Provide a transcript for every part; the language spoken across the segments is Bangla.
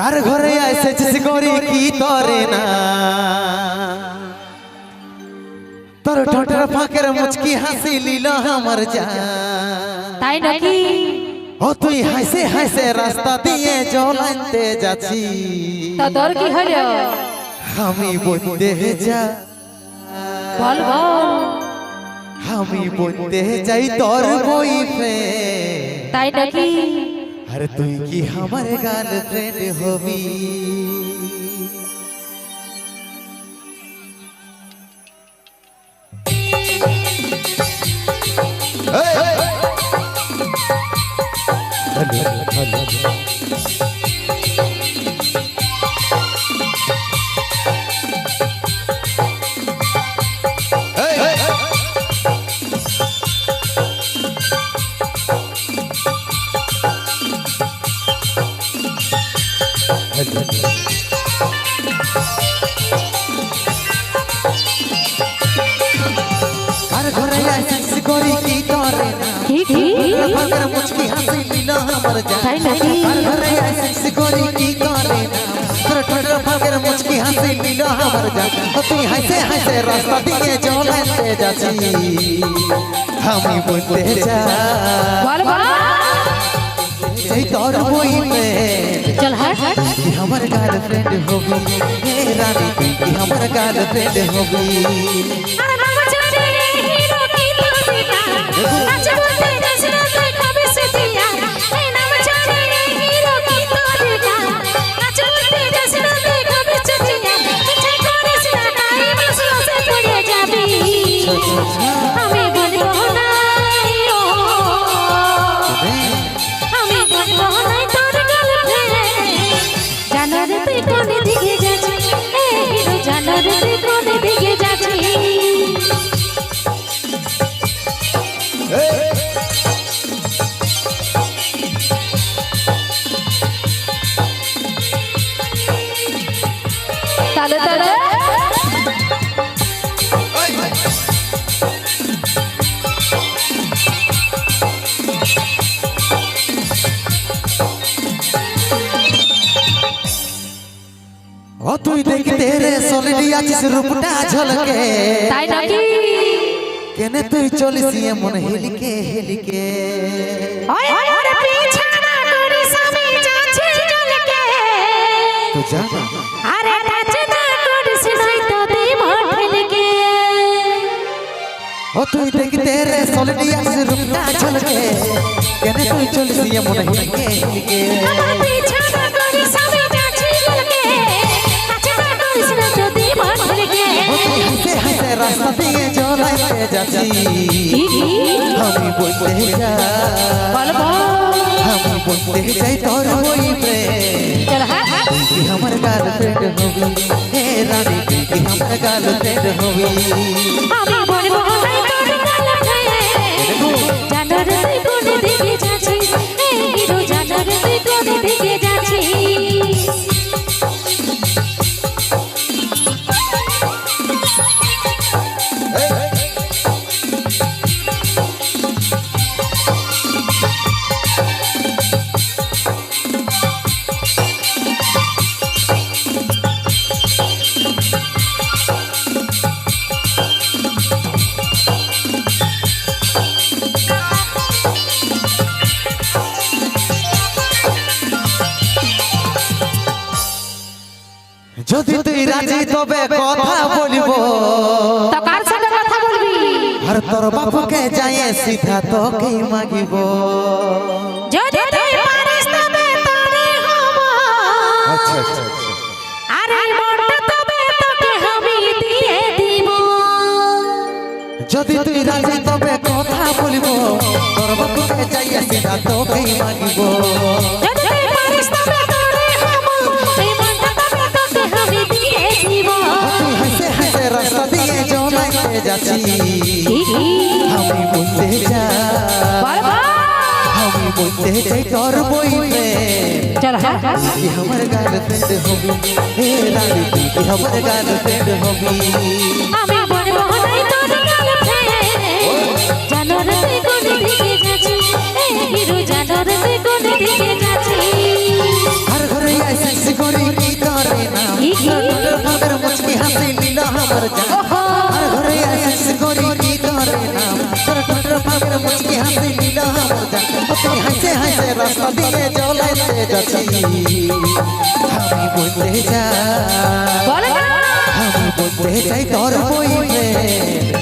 কার ঘরে এসেছিস করি কি তরে না? তোর ঠোঁটের ফাঁকের মুচকি হাসি লীল আমার যা তাই নাকি? ও তুই হাসে হাসে রাস্তা দিয়ে আনতে যাচ্ছি। তা তোর কি হলো? আমি বলতে যা। বল বল। আমি বলতে যাই তোর বইফে তাই নাকি? আর তুই কি আমার গার্লফ্রেন্ড হবি আর ঘরে আইসিস করি কি করে না ফাঁকের মুচকি হাসি লীল আমার যা তাই নাকি আর ঘরে আইসিস করি কি করে না তোর ঠোঁটের ফাঁকের মুচকি হাসি লীল আমার আমি বলতে বল তোর তুই আমার গার্লফ্রেন্ড হবি। হে রানী তুই কি আমার গার্লফ্রেন্ড হবি। আরে বাবা নাচ বলতে তুই তাহলে তাহলে ও তুই দেখতে রে সোলডি আছিস রূপটা ঝলকে। তাই নাকি? কেনে তুই চলিস এমন হেলিকে? হেলিকে তো জানা আরে টাচ না করিস নাই তো দিব ঠেলকে ও তুই দেখতে রে সোলডি আছিস রূপটা ঝলকে। কেনে তুই চলিস এমন হেলিকে? হেলিকে। রাস্তা দিয়ে জলাইতে যাচ্ছি কি কি আমি বলতে যা বল বল আমি বলতে যাই তোর বইফ্রেন্ড চল হাট হাট তুই কি আমার গার্লফ্রেন্ড হবি হে রানী তুই কি আমার গার্লফ্রেন্ড হবি আমি বলব নাই তোর গার্লফ্রেন্ড জানো রে তুই কোন দিকে তবে কথা বলব। তো কার সাথে কথা বলবি? আর তোর বাপকে যায় সিধা তোকে মাগিব। যদি তুই পারিস তবে হব। আচ্ছা আচ্ছা আচ্ছা। আরে মনটা তবে তোকে আমি দিয়ে দিব। যদি তুই রাজি তবে কথা বলব। তোর বাপকে যায় সিধা তোকে মাগিব। যাচ্ছি কি কি আমি বলতে যা বল বল আমি বলতে চাই তোর বইফ্রেন্ড চল হাট হাট তুই আমার গার্লফ্রেন্ড হবি হে রানী তুই কি আমার গার্লফ্রেন্ড হবি রাস্তা দিয়ে চলাইতে যাচ্ছি আমি বলতে যাই আমি বলতে চাই তোর বয়ফ্রেন্ড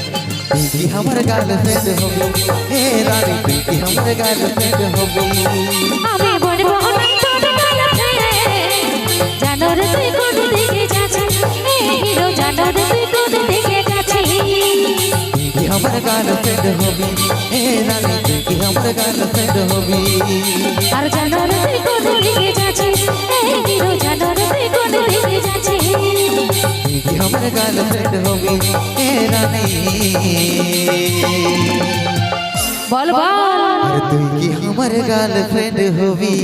তুই আমার গার্লফ্রেন্ড হবি। হে রানী তুই আমার গার্লফ্রেন্ড হবি। আমি বলব না তোর গার্লফ্রেন্ড জানো রে তুই কোন দিকে যাচ্ছিস এই হিরো জানো রে তুই কোন দিকে তুই আমার গার্লফ্রেন্ড হবি হে রানী তুই আমার গার্লফ্রেন্ড হবি আর জানো রে তুই কোন দিকে যাচ্ছিস এই হিরো জানো রে তুই কোন দিকে যাচ্ছিস তুই আমার গার্লফ্রেন্ড হবি হে রানী বল বল আর তুই কি আমার গার্লফ্রেন্ড হবি